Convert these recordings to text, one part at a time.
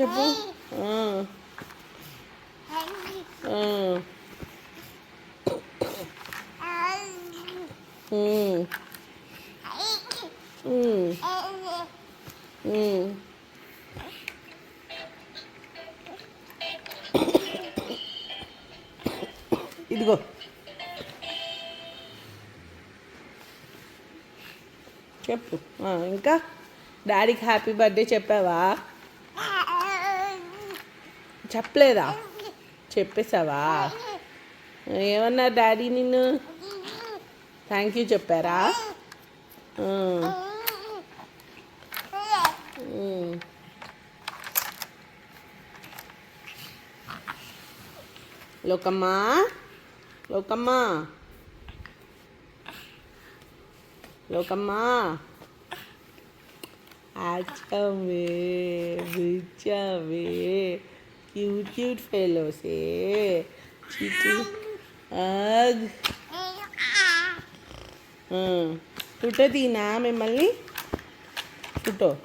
చెప్పు. ఇదిగో. చెప్పు. ఇంకా? డాడీకి హ్యాపీ బర్త్డే చెప్పావా? చెప్పలేదా? చెప్పేసావా ఏమన్నారు డాడీ నిన్ను? థ్యాంక్ యూ చెప్పారా? లోకమ్మా? లోకమ్మా? లోకమ్మా? ఆచవే బిచ్చవే క్యూట్ క్యూట్ ఫెలోసే చిటి ఆగ్. ఫోటో తీనా మిమ్మల్ని? ఫోటో.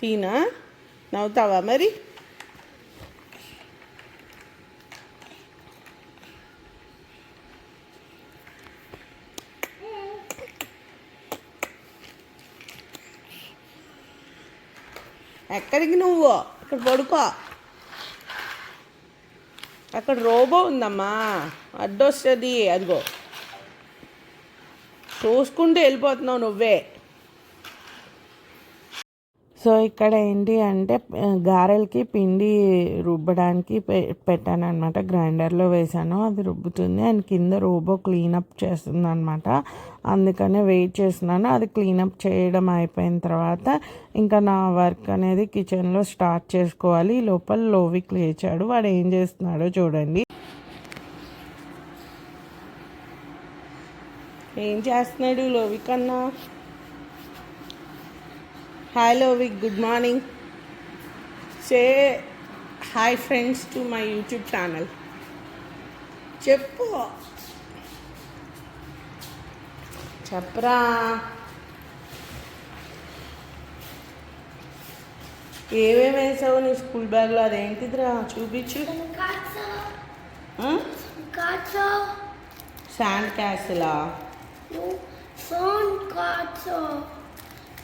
తీనా? నవ్వుతావా మరి? ఎక్కడికి నువ్వు? ఇక్కడ పడుకో. అక్కడ రోబో ఉందమ్మా. అడ్డొస్తుంది. అదిగో. చూసుకుంటూ వెళ్ళిపోతున్నావు నువ్వే. సో ఇక్కడ ఏంటి అంటే గారెలకి పిండి రుబ్బడానికి పె పెట్టాను అనమాట గ్రైండర్లో వేసాను అది రుబ్బుతుంది. అండ్ కింద రోబో క్లీనప్ చేస్తుంది అనమాట అందుకనే వెయిట్ చేస్తున్నాను. అది క్లీనప్ చేయడం అయిపోయిన తర్వాత ఇంకా నా వర్క్ అనేది కిచెన్లో స్టార్ట్ చేసుకోవాలి. ఈ లోపల లోవిక్ లేచాడు. వాడు ఏం చేస్తున్నాడో చూడండి. ఏం చేస్తున్నాడు లోవిక్ అన్నా? Hi Lovik good morning say hi friends to my YouTube channel చెప్పు. చెప్పరా? ఏమేమి వేసావు నీ స్కూల్ బ్యాగ్లో? అదేంటిదిరా? చూపించు. శాండ్ క్యాసిలా.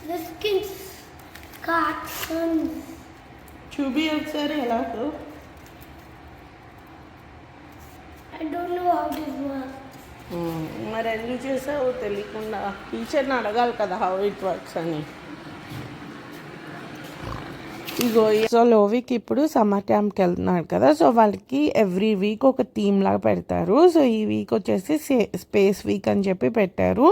This kid's sons. చూపి ఒకసారి ఎలా I don't know how this works. ఉమ్, మరి ఎందుకు చేసావు తెలియకుండా టీచర్ని అడగాలి కదా హౌ ఇట్ వర్క్స్ అని ఇగో సో లోవిక్ ఇప్పుడు సమ్మర్ క్యాంప్కి వెళ్తున్నాడు కదా. సో వాళ్ళకి ఎవ్రీ వీక్ ఒక థీమ్ లాగా పెడతారు. సో ఈ వీక్ వచ్చేసి స్పేస్ వీక్ అని చెప్పి పెట్టారు.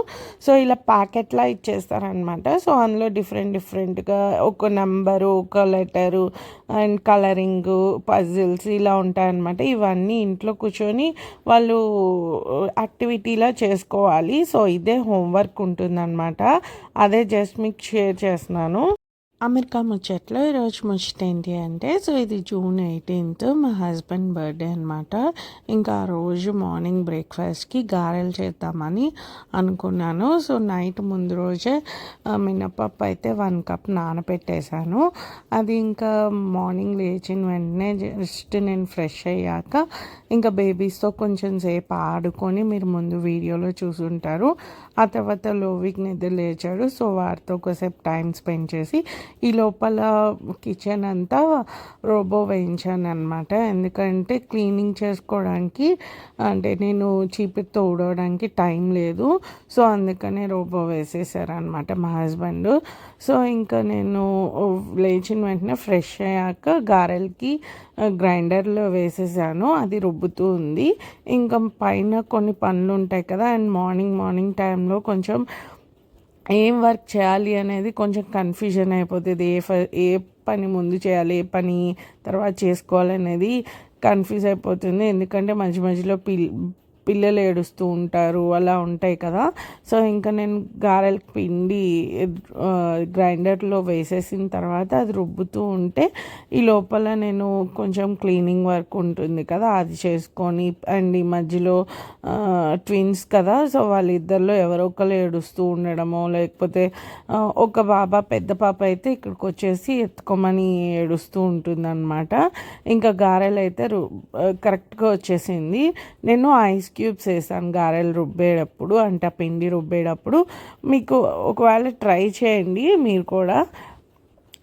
సో ఇలా ప్యాకెట్లా ఇచ్చేస్తారనమాట సో అందులో డిఫరెంట్ డిఫరెంట్గా ఒక నెంబరు ఒక లెటరు అండ్ కలరింగ్ పజిల్స్ ఇలా ఉంటాయన్నమాట. ఇవన్నీ ఇంట్లో కూర్చొని వాళ్ళు యాక్టివిటీలా చేసుకోవాలి. సో ఇదే హోంవర్క్ ఉంటుందన్నమాట. అదే జస్ట్ మీకు షేర్ చేస్తున్నాను. అమెరికా ముచ్చట్లో ఈరోజు ముచ్చట ఏంటి అంటే సో ఇది జూన్ ఎయిటీన్త్ మా హస్బెండ్ బర్త్డే అనమాట ఇంకా ఆ రోజు మార్నింగ్ బ్రేక్ఫాస్ట్కి గారెలు చేద్దామని అనుకున్నాను. సో నైట్ ముందు రోజే మినపప్పు అయితే వన్ కప్ నానబెట్టేశాను అది ఇంకా మార్నింగ్ లేచిన వెంటనే జస్ట్ నేను ఫ్రెష్ అయ్యాక ఇంకా బేబీస్తో కొంచెం సేపు ఆడుకొని మీరు ముందు వీడియోలో చూసుంటారు. ఆ తర్వాత లోవిక్ నిద్ర లేచాడు. సో వారితో ఒకసేపు టైం స్పెండ్ చేసి ఈ లోపల కిచెన్ అంతా రోబో వేయించాను అనమాట ఎందుకంటే క్లీనింగ్ చేసుకోవడానికి అంటే నేను చీపితో ఊడవడానికి టైం లేదు. సో అందుకనే రోబో వేసేసారనమాట మా హస్బెండ్ సో ఇంకా నేను లేచిన వెంటనే ఫ్రెష్ అయ్యాక గారెలకి గ్రైండర్లో వేసేసాను. అది రుబ్బుతూ ఉంది. ఇంకా పైన కొన్ని పనులు ఉంటాయి కదా అండ్ మార్నింగ్ మార్నింగ్ టైంలో కొంచెం ఏం వర్క్ చేయాలి అనేది కొంచెం కన్ఫ్యూజన్ అయిపోతుంది. ఏ ఫ ఏ పని ముందు చేయాలి ఏ పని తర్వాత చేసుకోవాలనేది కన్ఫ్యూజ్ అయిపోతుంది. ఎందుకంటే మధ్య మధ్యలో పిల్ పిల్లలు ఏడుస్తూ ఉంటారు అలా ఉంటాయి కదా. సో ఇంకా నేను గారెల పిండి గ్రైండర్లో వేసేసిన తర్వాత అది రుబ్బుతూ ఉంటే ఈ లోపల నేను కొంచెం క్లీనింగ్ వర్క్ ఉంటుంది కదా అది చేసుకొని అండ్ ఈ మధ్యలో ట్విన్స్ కదా సో వాళ్ళిద్దరిలో ఎవరో ఒకరు ఏడుస్తూ ఉండడమో లేకపోతే ఒక బాబా పెద్ద పాప అయితే ఇక్కడికి వచ్చేసి ఎత్తుకోమని ఏడుస్తూ ఉంటుందన్నమాట. ఇంకా గారెలు అయితే కరెక్ట్గా వచ్చేసింది. నేను ఐస్ క్యూబ్స్ వేసాను గారెలు రుబ్బేటప్పుడు అంటే ఆ పిండి రుబ్బేటప్పుడు మీకు ఒకవేళ ట్రై చేయండి మీరు కూడా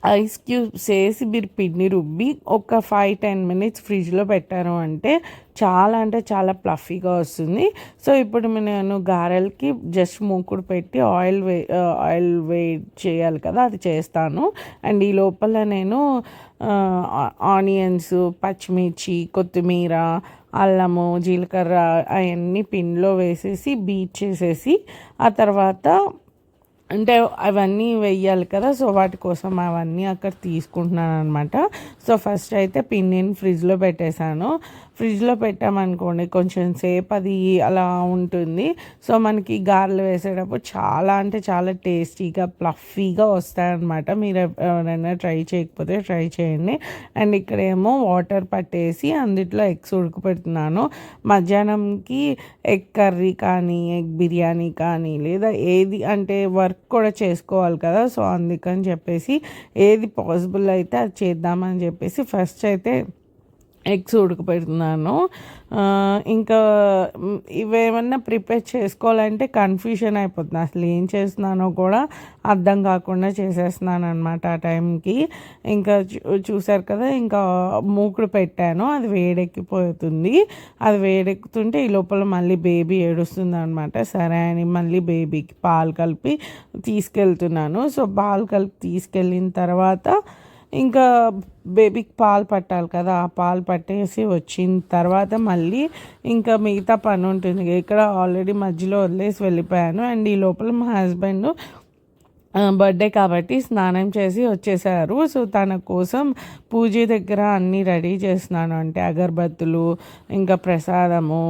ఐస్ క్యూబ్స్ వేసి మీరు పిండి రుబ్బి ఒక ఫైవ్ టెన్ మినిట్స్ ఫ్రిడ్జ్లో పెట్టారు అంటే చాలా అంటే చాలా ప్లఫీగా వస్తుంది. సో ఇప్పుడు నేను గారెలకి జస్ట్ మూకుడు పెట్టి ఆయిల్ వే ఆయిల్ వేడి చేయాలి కదా అది చేస్తాను. అండ్ ఈ లోపల నేను ఆనియన్స్ పచ్చిమిర్చి కొత్తిమీర అల్లము జీలకర్ర అవన్నీ పిండిలో వేసేసి బీట్ చేసేసి ఆ తర్వాత అంటే అవన్నీ వెయ్యాలి కదా సో వాటి కోసం అవన్నీ అక్కడ తీసుకుంటున్నాను అనమాట సో ఫస్ట్ అయితే పిన్నిని ఫ్రిడ్జ్లో పెట్టేశాను. ఫ్రిడ్జ్లో పెట్టామనుకోండి కొంచెం సేపు అది అలా ఉంటుంది. సో మనకి గారెలు వేసేటప్పుడు చాలా అంటే చాలా టేస్టీగా ప్లఫీగా వస్తాయన్నమాట. మీరు ఎవరైనా ట్రై చేయకపోతే ట్రై చేయండి. అండ్ ఇక్కడేమో వాటర్ పట్టేసి అందుట్లో ఎగ్స్ ఉడకపెడుతున్నాను. మధ్యాహ్నంకి ఎగ్ కర్రీ కానీ ఎగ్ బిర్యానీ కానీ లేదా ఏది అంటే వర్క్ కూడా చేసుకోవాలి కదా సో అందుకని చెప్పేసి ఏది పాసిబుల్ అయితే అది చేద్దామని చెప్పేసి ఫస్ట్ అయితే ఎగ్స్ ఉడకపెడుతున్నాను. ఇంకా ఇవేమన్నా ప్రిపేర్ చేసుకోవాలంటే కన్ఫ్యూషన్ అయిపోతుంది. అసలు ఏం చేస్తున్నానో కూడా అర్థం కాకుండా చేసేస్తున్నాను అనమాట ఆ టైంకి. ఇంకా చూ- చూసారు కదా ఇంకా మూకుడు పెట్టాను. అది వేడెక్కిపోతుంది. అది వేడెక్కుతుంటే ఈ లోపల మళ్ళీ బేబీ ఏడుస్తుంది అనమాట సరే అని మళ్ళీ బేబీకి పాలు కలిపి తీసుకెళ్తున్నాను. సో పాలు కలిపి తీసుకెళ్ళిన తర్వాత ఇంకా బేబీకి పాలు పట్టాలి కదా ఆ పాలు పట్టేసి వచ్చిన తర్వాత మళ్ళీ ఇంకా మిగతా పని ఉంటుంది. ఇక్కడ ఆల్రెడీ మధ్యలో వదిలేసి వెళ్ళిపోయాను. అండ్ ఈ లోపల మా హస్బెండ్ బర్త్డే కాబట్టి స్నానం చేసి వచ్చేసారు. సో తన కోసం పూజ దగ్గర అన్నీ రెడీ చేస్తున్నాను. అంటే అగరబత్తులు ఇంకా ప్రసాదము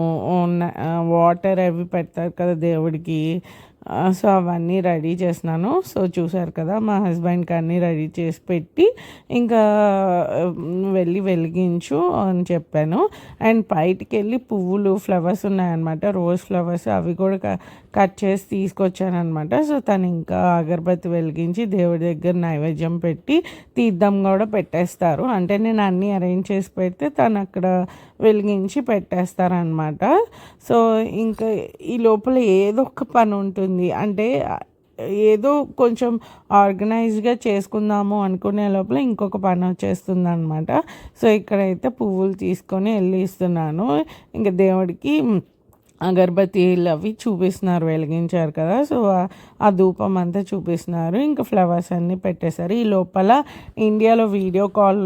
వాటర్ అవి పెడతారు కదా దేవుడికి. సో అవన్నీ రెడీ చేస్తున్నాను సో చూసారు కదా మా హస్బెండ్కి అన్నీ రెడీ చేసి పెట్టి ఇంకా వెళ్ళి వెలిగించు అని చెప్పాను. అండ్ బయటికి వెళ్ళి పువ్వులు ఫ్లవర్స్ ఉన్నాయన్నమాట. రోజ్ ఫ్లవర్స్ అవి కూడా కట్ చేసి తీసుకొచ్చాను అనమాట సో తను ఇంకా అగరబత్తి వెలిగించి దేవుడి దగ్గర నైవేద్యం పెట్టి తీర్థం కూడా పెట్టేస్తారు. అంటే నేను అన్నీ అరేంజ్ చేసి పెడితే తను అక్కడ వెలిగించి పెట్టేస్తారనమాట సో ఇంకా ఈ లోపల ఏదో ఒక పని ఉంటుంది. అంటే ఏదో కొంచెం ఆర్గనైజ్గా చేసుకుందాము అనుకునే లోపల ఇంకొక పని వచ్చేస్తుంది అనమాట సో ఇక్కడైతే పువ్వులు తీసుకొని వెళ్ళి ఇస్తున్నాను. ఇంకా దేవుడికి అగరబత్తీలు అవి చూపిస్తున్నారు వెలిగించారు కదా. సో ఆ- ధూపం అంతా చూపిస్తున్నారు. ఇంకా ఫ్లవర్స్ అన్నీ పెట్టేశారు. ఈ లోపల ఇండియాలో వీడియో కాల్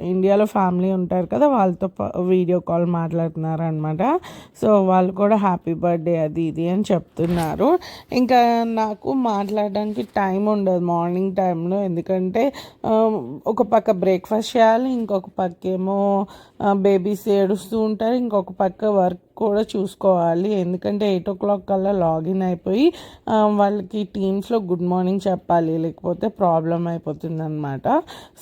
ఇండియాలో ఫ్యామిలీ ఉంటారు కదా వాళ్ళతో వీడియో కాల్ మాట్లాడుతున్నారు అనమాట సో వాళ్ళు కూడా హ్యాపీ బర్త్డే అది ఇది అని చెప్తున్నారు. ఇంకా నాకు మాట్లాడడానికి టైం ఉండదు మార్నింగ్ టైంలో. ఎందుకంటే ఒక పక్క బ్రేక్ఫాస్ట్ చేయాలి ఇంకొక పక్క ఏమో బేబీస్ ఏడుస్తూ ఉంటారు ఇంకొక పక్క వర్క్ కూడా చూసుకోవాలి. ఎందుకంటే ఎయిట్ ఓ క్లాక్ కల్లా లాగిన్ అయిపోయి వాళ్ళకి టీమ్స్లో గుడ్ మార్నింగ్ చెప్పాలి. లేకపోతే ప్రాబ్లం అయిపోతుంది అనమాట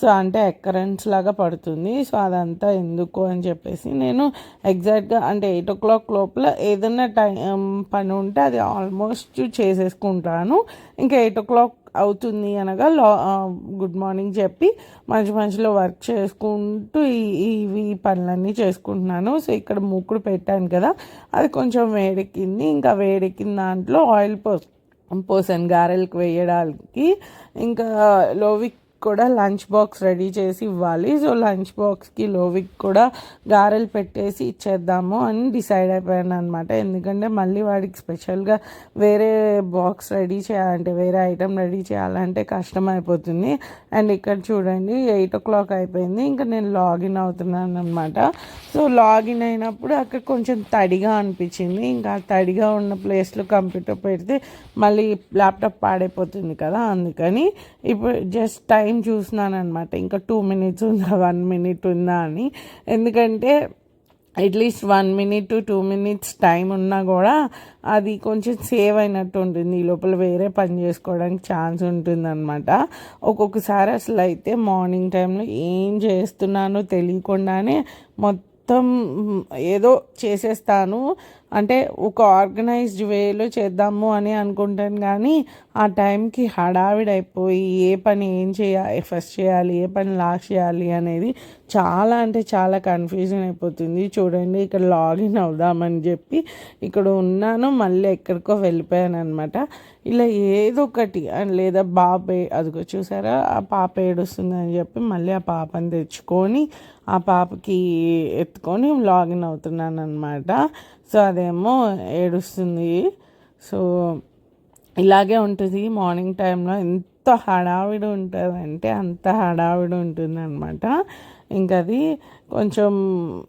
సో అంటే ఎక్కరెన్స్ లాగా పడుతుంది. సో అదంతా ఎందుకు అని చెప్పేసి నేను ఎగ్జాక్ట్గా అంటే ఎయిట్ ఓ క్లాక్ లోపల ఏదైనా టైం పని ఉంటే అది ఆల్మోస్ట్ చేసేసుకుంటాను. ఇంకా ఎయిట్ ఓ క్లాక్ అవుతుంది అనగా లా గుడ్ మార్నింగ్ చెప్పి మంచి మంచిలో వర్క్ చేసుకుంటూ ఇవి పనులన్నీ చేసుకుంటున్నాను. సో ఇక్కడ మూకుడు పెట్టాను కదా అది కొంచెం వేడెక్కింది. ఇంకా వేడెక్కిన దాంట్లో ఆయిల్ పోస్ పోసాను గారెలకు వేయడానికి. ఇంకా లోవిక్ కూడా లంచ్ బాక్స్ రెడీ చేసి ఇవ్వాలి. సో లంచ్ బాక్స్కి లోవిక్ కూడా గారెలు పెట్టేసి ఇచ్చేద్దాము అని డిసైడ్ అయిపోయాను అనమాట ఎందుకంటే మళ్ళీ వాడికి స్పెషల్గా వేరే బాక్స్ రెడీ చేయాలంటే వేరే ఐటెం రెడీ చేయాలంటే కష్టం అయిపోతుంది. అండ్ ఇక్కడ చూడండి ఎయిట్ ఓ క్లాక్ అయిపోయింది. ఇంకా నేను లాగిన్ అవుతున్నాను అనమాట సో లాగిన్ అయినప్పుడు అక్కడ కొంచెం తడిగా అనిపించింది. ఇంకా తడిగా ఉన్న ప్లేస్లో కంప్యూటర్ పెడితే మళ్ళీ ల్యాప్టాప్ పాడైపోతుంది కదా అందుకని. ఇప్పుడు జస్ట్ టైం చూస్తున్నాను అనమాట ఇంకా టూ మినిట్స్ ఉందా వన్ మినిట్ ఉందా అని. ఎందుకంటే at least one minute to two minutes time ఉన్నా కూడా అది కొంచెం సేవ్ అయినట్టు ఉంటుంది. ఈ లోపల వేరే పని చేసుకోవడానికి ఛాన్స్ ఉంటుందన్నమాట. ఒక్కొక్కసారి అసలు అయితే మార్నింగ్ టైంలో ఏం చేస్తున్నానో తెలియకుండానే మొత్తం ఏదో చేసేస్తాను. అంటే ఒక ఆర్గనైజ్డ్ వేలో చేద్దాము అని అనుకుంటాను కానీ ఆ టైంకి హడావిడైపోయి అయిపోయి ఏ పని ఏం చేయాలి ఫస్ట్ చేయాలి ఏ పని లాస్ట్ చేయాలి అనేది చాలా అంటే చాలా కన్ఫ్యూజన్ అయిపోతుంది. చూడండి ఇక్కడ లాగిన్ అవుదామని చెప్పి ఇక్కడ ఉన్నాను. మళ్ళీ ఎక్కడికో వెళ్ళిపోయాను అనమాట ఇలా ఏదో ఒకటి లేదా బాబే అదిగో చూసారా ఆ పాప ఏడుస్తుంది అని చెప్పి మళ్ళీ ఆ పాపని తెచ్చుకొని ఆ పాపకి ఎత్తుకొని లాగిన్ అవుతున్నాను అనమాట సో అదేమో ఏడుస్తుంది. సో ఇలాగే ఉంటుంది. మార్నింగ్ టైంలో ఎంత హడావిడి ఉంటుంది అంటే అంత హడావిడి ఉంటుంది అనమాట ఇంకా అది కొంచెం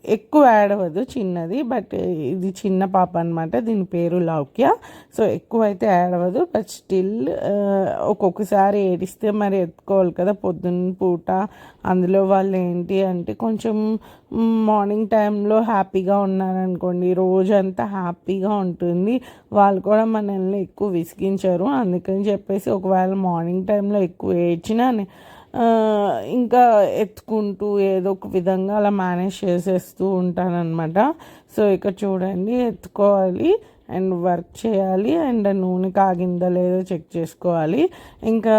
ఎక్కువ యాడ్ అవ్వదు చిన్నది బట్ ఇది చిన్న పాప అనమాట దీని పేరు లౌక్య. సో ఎక్కువ అయితే యాడ్ అవ్వదు బట్ స్టిల్ ఒక్కొక్కసారి ఏడిస్తే మరి ఎత్తుకోవాలి కదా పొద్దున్న పూట. అందులో వాళ్ళు ఏంటి అంటే కొంచెం మార్నింగ్ టైంలో హ్యాపీగా ఉన్నారనుకోండి రోజంతా హ్యాపీగా ఉంటుంది. వాళ్ళు కూడా మనల్ని ఎక్కువ విసిగించారు. అందుకని చెప్పేసి ఒకవేళ మార్నింగ్ టైంలో ఎక్కువ ఏడ్చినా ఇంకా ఎత్తుకుంటూ ఏదో ఒక విధంగా అలా మేనేజ్ చేసేస్తూ ఉంటానన్నమాట. సో ఇక్కడ చూడండి ఎత్తుకోవాలి అండ్ వర్క్ చేయాలి అండ్ నూనె కాగిందా లేదో చెక్ చేసుకోవాలి. ఇంకా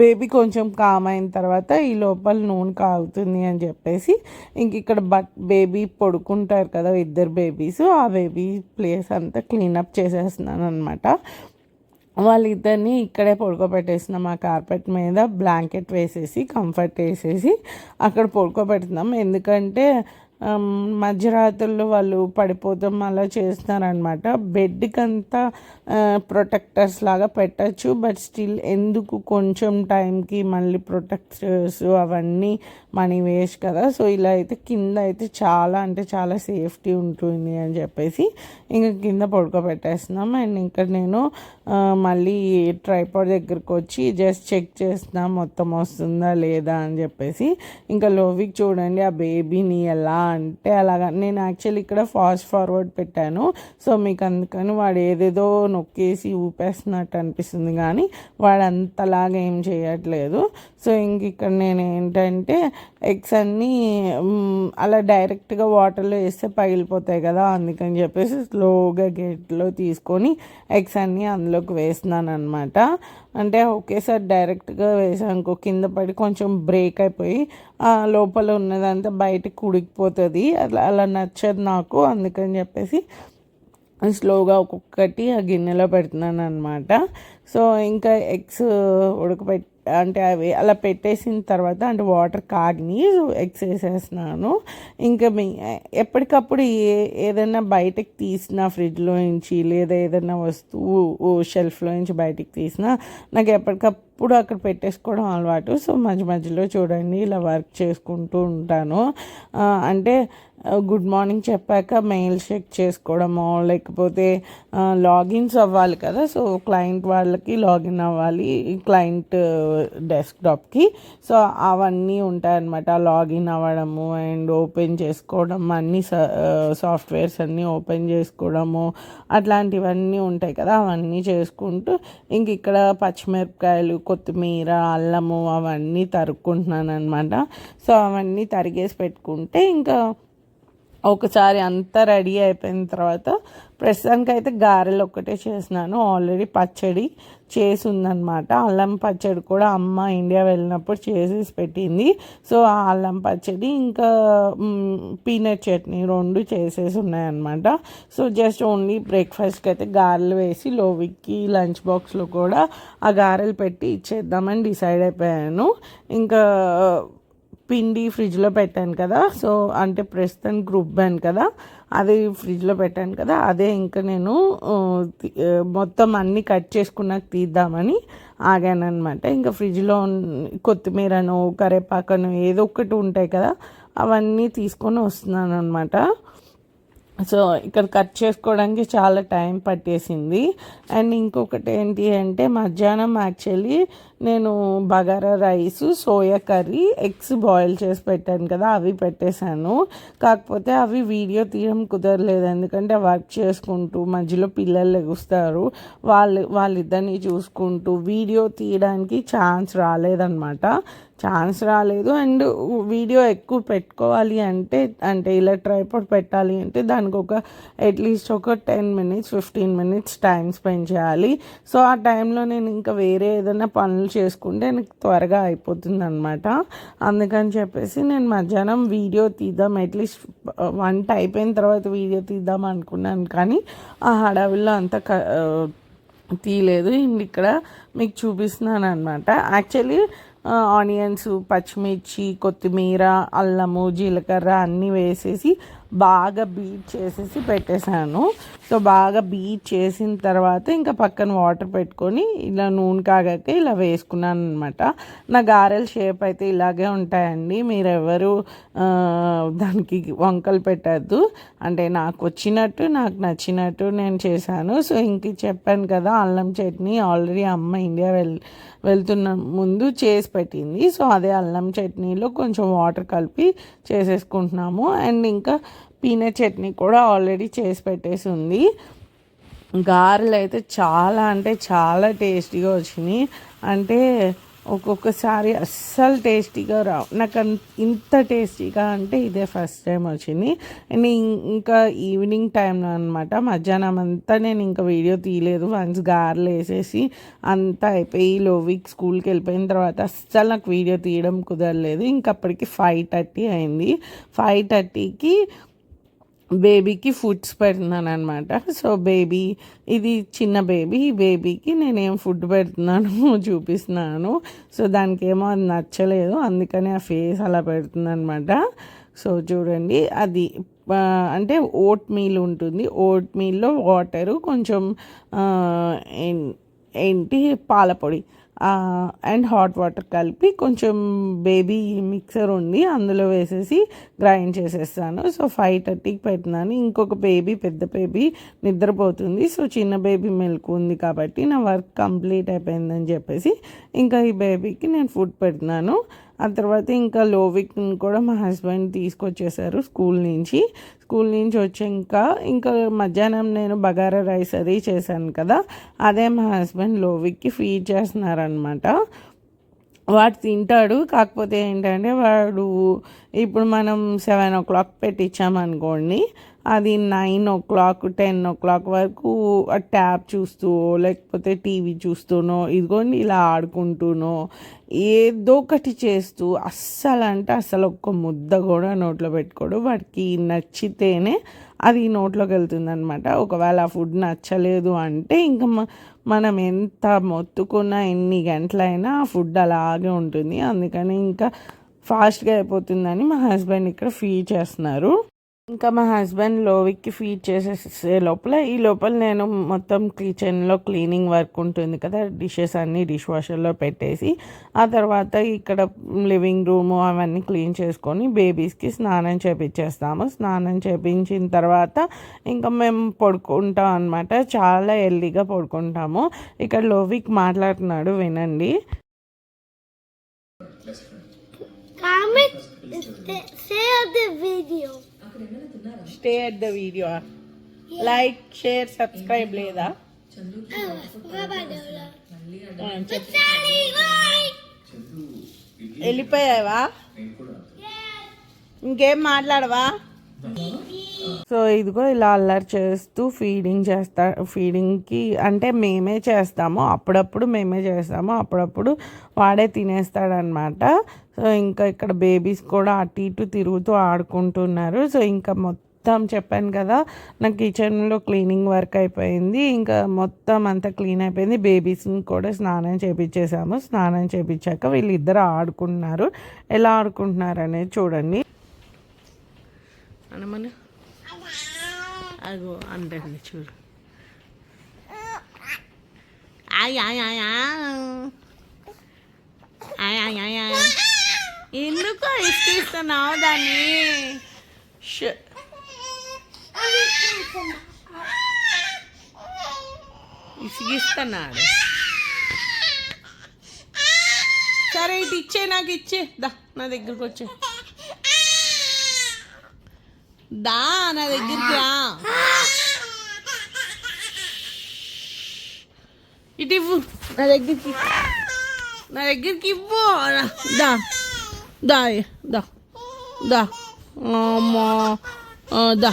బేబీ కొంచెం కామ్ అయిన తర్వాత ఈ లోపల నూనె కాగుతుంది అని చెప్పేసి ఇంక ఇక్కడ బట్ బేబీ పడుకుంటారు కదా ఇద్దరు బేబీస్ ఆ బేబీ ప్లేస్ అంతా క్లీనప్ చేసేస్తున్నాను అనమాట వాళ్ళిద్దరిని ఇక్కడే పడుకోబెట్టేసినాం. ఆ కార్పెట్ మీద బ్లాంకెట్ వేసేసి కంఫర్ట్ వేసేసి అక్కడ పడుకోబెడుతున్నాం. ఎందుకంటే మధ్యరాత్రుల్లో వాళ్ళు పడిపోతాం అలా చేస్తున్నారనమాట బెడ్కి అంతా ప్రొటెక్టర్స్ లాగా పెట్టచ్చు బట్ స్టిల్ ఎందుకు కొంచెం టైంకి మళ్ళీ ప్రొటెక్టర్స్ అవన్నీ మనీ వేస్ట్ కదా. సో ఇలా అయితే కింద అయితే చాలా అంటే చాలా సేఫ్టీ ఉంటుంది అని చెప్పేసి ఇంకా కింద పడుకోబెట్టేస్తున్నాం. అండ్ ఇంకా నేను మళ్ళీ ట్రైపాడ్ దగ్గరకు వచ్చి జస్ట్ చెక్ చేస్తున్నా మొత్తం వస్తుందా లేదా అని చెప్పేసి. ఇంకా లోవిక్ చూడండి ఆ బేబీని ఎలా అంటే అలాగా. నేను యాక్చువల్లీ ఇక్కడ ఫాస్ట్ ఫార్వర్డ్ పెట్టాను. సో మీకు అందుకని వాడు ఏదేదో నొక్కేసి ఊపేస్తున్నట్టు అనిపిస్తుంది కానీ వాడు అంతలాగా ఏం చేయట్లేదు. సో ఇంక ఇక్కడ నేను ఏంటంటే ఎగ్స్ అన్నీ అలా డైరెక్ట్గా వాటర్లో వేస్తే పగిలిపోతాయి కదా అందుకని చెప్పేసి స్లోగా గేట్లో తీసుకొని ఎగ్స్ అన్నీ అందులోకి వేస్తున్నాను అనమాట అంటే ఒకేసారి డైరెక్ట్గా వేసానుకో కింద పడి కొంచెం బ్రేక్ అయిపోయి లోపల ఉన్నదంతా బయటకు ఉడికిపోతుంది. అలా అలా నచ్చదు నాకు అందుకని చెప్పేసి స్లోగా ఒక్కొక్కటి ఆ గిన్నెలో పెడుతున్నాను అనమాట సో ఇంకా ఎగ్స్ ఉడకబెట్టి అంటే అవి అలా పెట్టేసిన తర్వాత అంటే వాటర్ కాగిని ఎగ్స్ వేసేస్తున్నాను ఇంకా మీ ఎప్పటికప్పుడు ఏ ఏదైనా బయటకు తీసిన ఫ్రిడ్జ్లో నుంచి లేదా ఏదైనా వస్తువు షెల్ఫ్లో నుంచి బయటకు తీసినా నాకు ఎప్పటికప్పుడు అక్కడ పెట్టేసుకోవడం అలవాటు. సో మధ్య మధ్యలో చూడండి ఇలా వర్క్ చేసుకుంటూ ఉంటాను. అంటే గుడ్ మార్నింగ్ చెప్పాక మెయిల్ చెక్ చేసుకోవడమో లేకపోతే లాగిన్స్ అవ్వాలి కదా సో క్లయింట్ వాళ్ళకి లాగిన్ అవ్వాలి క్లయింట్ డెస్క్టాప్కి సో అవన్నీ ఉంటాయన్నమాట లాగిన్ అవ్వడము అండ్ ఓపెన్ చేసుకోవడం అన్ని సాఫ్ట్వేర్స్ అన్నీ ఓపెన్ చేసుకోవడము అట్లాంటివన్నీ ఉంటాయి కదా అవన్నీ చేసుకుంటూ ఇంక ఇక్కడ పచ్చిమిరపకాయలు కొత్తిమీర అల్లము అవన్నీ తరుక్కుంటున్నాను అనమాట సో అవన్నీ తరిగేసి పెట్టుకుంటే ఇంకా ఒకసారి అంతా రెడీ అయిపోయిన తర్వాత ప్రస్తుతానికి అయితే గారెలు ఒక్కటే చేసినాను ఆల్రెడీ పచ్చడి చేసి ఉందన్నమాట అల్లం పచ్చడి కూడా అమ్మ ఇండియా వెళ్ళినప్పుడు చేసేసి పెట్టింది. సో ఆ అల్లం పచ్చడి ఇంకా పీనట్ చట్నీ రెండు చేసేసి ఉన్నాయన్నమాట. సో జస్ట్ ఓన్లీ బ్రేక్ఫాస్ట్కి అయితే గారెలు వేసి లోవికి లంచ్ బాక్స్లో కూడా ఆ గారెలు పెట్టి ఇచ్చేద్దామని డిసైడ్ అయిపోయాను. ఇంకా పిండి ఫ్రిడ్జ్లో పెట్టాను కదా సో అంటే ప్రస్తుతం గ్రూప్ బ్యాన్ కదా అది ఫ్రిడ్జ్లో పెట్టాను కదా అదే ఇంకా నేను మొత్తం అన్నీ కట్ చేసుకున్నాక తీద్దామని ఆగాను అనమాట ఇంకా ఫ్రిడ్జ్లో కొత్తిమీరను కరేపాకను ఏదో ఒకటి ఉంటాయి కదా అవన్నీ తీసుకొని వస్తున్నాను అనమాట సో ఇక్కడ కట్ చేసుకోవడానికి చాలా టైం పట్టేసింది. అండ్ ఇంకొకటి ఏంటి అంటే మధ్యాహ్నం యాక్చువల్లీ నేను bagara rice soya curry eggs boil చేసి పెట్టాను కదా అవి పెట్టేశాను. కాకపోతే అవి వీడియో తీయడం కుదరలేదు. ఎందుకంటే వర్క్ చేసుకుంటూ మధ్యలో పిల్లలు లెగుస్తారు. వాళ్ళు వాళ్ళిద్దరిని చూసుకుంటూ వీడియో తీయడానికి ఛాన్స్ రాలేదన్నమాట. ఛాన్స్ రాలేదు. అండ్ వీడియో ఎక్కువ పెట్టుకోవాలి అంటే అంటే ఇలా ట్రైపాడ్ పెట్టాలి అంటే దానికి ఒక అట్లీస్ట్ ఒక ten minutes fifteen minutes time spend చేయాలి. సో ఆ టైంలో నేను ఇంకా వేరే ఏదైనా పనులు చేసుకుంటే నాకు త్వరగా అయిపోతుంది అనమాట అందుకని చెప్పేసి నేను మధ్యాహ్నం వీడియో తీద్దాం. అట్లీస్ట్ వంట అయిపోయిన తర్వాత వీడియో తీద్దాం అనుకున్నాను కానీ ఆ హడావిల్లో అంతా క- uh, తీయలేదు అండ్ ఇక్కడ మీకు చూపిస్తున్నాను అనమాట యాక్చువల్లీ ఆనియన్స్ పచ్చిమిర్చి కొత్తిమీర అల్లము జీలకర్ర అన్నీ వేసేసి బాగా బీట్ చేసేసి పెట్టేశాను. సో బాగా బీట్ చేసిన తర్వాత ఇంకా పక్కన వాటర్ పెట్టుకొని ఇలా నూనె కాగాక ఇలా వేసుకున్నాను అనమాట నా గారెల షేప్ అయితే ఇలాగే ఉంటాయండి. మీరు ఎవరు దానికి వంకలు పెట్టద్దు. అంటే నాకు వచ్చినట్టు నాకు నచ్చినట్టు నేను చేశాను. సో ఇంక చెప్పాను కదా అల్లం చట్నీ ఆల్రెడీ అమ్మ ఇండియా వెళ్ళి వెళ్తున్న ముందు చేసి పెట్టింది. సో అదే అల్లం చట్నీలో కొంచెం వాటర్ కలిపి చేసేసుకుంటున్నాము. అండ్ ఇంకా పీనట్ చట్నీ కూడా ఆల్రెడీ చేసి పెట్టేసి ఉంది. గారెలు అయితే చాలా అంటే చాలా టేస్టీగా వచ్చినాయి. అంటే ఒక్కొక్కసారి అస్సలు టేస్టీగా రావు. నాకు ఇంత టేస్టీగా అంటే ఇదే ఫస్ట్ టైం వచ్చింది. అండ్ ఇంకా ఈవినింగ్ టైంలో అనమాట మధ్యాహ్నం అంతా నేను ఇంకా వీడియో తీయలేదు. వన్స్ గార్లు వేసేసి అంతా అయిపోయి లోవిక్ స్కూల్కి వెళ్ళిపోయిన తర్వాత అస్సలు నాకు వీడియో తీయడం కుదరలేదు. ఇంకప్పటికి ఫైవ్ థర్టీ అయింది. ఫైవ్ థర్టీకి బేబీకి ఫుడ్స్ పెడుతున్నాను అనమాట సో బేబీ ఇది చిన్న బేబీ ఈ బేబీకి నేనేం ఫుడ్ పెడుతున్నాను చూపిస్తున్నాను. సో దానికి ఏమో అది నచ్చలేదు అందుకని ఆ ఫేస్ అలా పెడుతుంది అనమాట సో చూడండి అది అంటే ఓట్ మీల్ ఉంటుంది. ఓట్ మీల్లో వాటరు కొంచెం ఏంటి పాలపొడి. అండ్ హాట్ వాటర్ కలిపి కొంచెం బేబీ మిక్సర్ ఉంది అందులో వేసేసి గ్రైండ్ చేసేస్తాను. సో ఫైవ్ థర్టీకి పెట్టినాను ఇంకొక బేబీ పెద్ద బేబీ నిద్రపోతుంది. సో చిన్న బేబీ మెలకు ఉంది కాబట్టి నా వర్క్ కంప్లీట్ అయిపోయిందని చెప్పేసి ఇంకా ఈ బేబీకి నేను ఫుడ్ పెడుతున్నాను. ఆ తర్వాత ఇంకా లోవిక్ని కూడా మా హస్బెండ్ తీసుకొచ్చేసారు స్కూల్ నుంచి. స్కూల్ నుంచి వచ్చాక ఇంకా మధ్యాహ్నం నేను బగారా రైస్ అది చేశాను కదా అదే మా హస్బెండ్ లోవిక్కి ఫీడ్ చేస్తున్నారనమాట వాడు తింటాడు కాకపోతే ఏంటంటే వాడు ఇప్పుడు మనం సెవెన్ ఓ క్లాక్ పెట్టించామనుకోండి అది nine o'clock ten o'clock వరకు ఆ ట్యాబ్ చూస్తూ లేకపోతే టీవీ చూస్తూనో ఇదిగోండి ఇలా ఆడుకుంటూనో ఏదో ఒకటి చేస్తూ అస్సలు అంటే అసలు ఒక్క ముద్ద కూడా నోట్లో పెట్టుకోడు. వాడికి నచ్చితేనే అది నోట్లోకి వెళ్తుంది అనమాట ఒకవేళ ఆ ఫుడ్ నచ్చలేదు అంటే ఇంకా మనం ఎంత మొత్తుకున్నా ఎన్ని గంటలైనా ఆ ఫుడ్ అలాగే ఉంటుంది. అందుకని ఇంకా ఫాస్ట్గా అయిపోతుందని మా హస్బెండ్ ఇక్కడ ఫీల్ చేస్తున్నారు. ఇంకా మా హస్బెండ్ లోవిక్కి ఫీడ్ చేసేసే లోపల ఈ లోపల నేను మొత్తం కిచెన్లో క్లీనింగ్ వర్క్ ఉంటుంది కదా డిషెస్ అన్నీ డిష్ వాషర్లో పెట్టేసి ఆ తర్వాత ఇక్కడ లివింగ్ రూమ్ అవన్నీ క్లీన్ చేసుకొని బేబీస్కి స్నానం చేపించేస్తాము స్నానం చేపించిన తర్వాత ఇంకా మేము పడుకుంటాం అనమాట చాలా ఎర్లీగా పడుకుంటాము. ఇక్కడ లోవిక్ మాట్లాడుతున్నాడు వినండి. Comment, share the video. Stay at the video like share subscribe లేదా. వెళ్ళిపోయావా? ఇంకేం మాట్లాడవా? సో ఇదిగో ఇలా అల్లరి చేస్తూ ఫీడింగ్ చేస్తా ఫీడింగ్కి అంటే మేమే చేస్తాము అప్పుడప్పుడు మేమే చేస్తాము అప్పుడప్పుడు వాడే తినేస్తాడనమాట. సో ఇంకా ఇక్కడ బేబీస్ కూడా అటు ఇటు తిరుగుతూ ఆడుకుంటున్నారు. సో ఇంకా మొత్తం చెప్పాను కదా నా కిచెన్లో క్లీనింగ్ వర్క్ అయిపోయింది. ఇంకా మొత్తం అంతా క్లీన్ అయిపోయింది. బేబీస్ని కూడా స్నానం చేపించేసాము స్నానం చేపించాక వీళ్ళిద్దరు ఆడుకుంటున్నారు. ఎలా ఆడుకుంటున్నారు అనేది చూడండి. అనమని అగో అంటండి చూడు. ఆయ్ ఆయ్ ఎందుకు ఇస్తున్నావు దాన్ని? ఇసిగిస్తున్నాడు. సరే ఇటు ఇచ్చే నాకు ఇచ్చే. దా నా దగ్గరకు వచ్చే. దా నా దగ్గరికి రా. ఇటు ఇవ్వు. నా దగ్గరికి నా దగ్గరికి ఇవ్వు. దా. దా. దా. దా. అమ్మా. దా.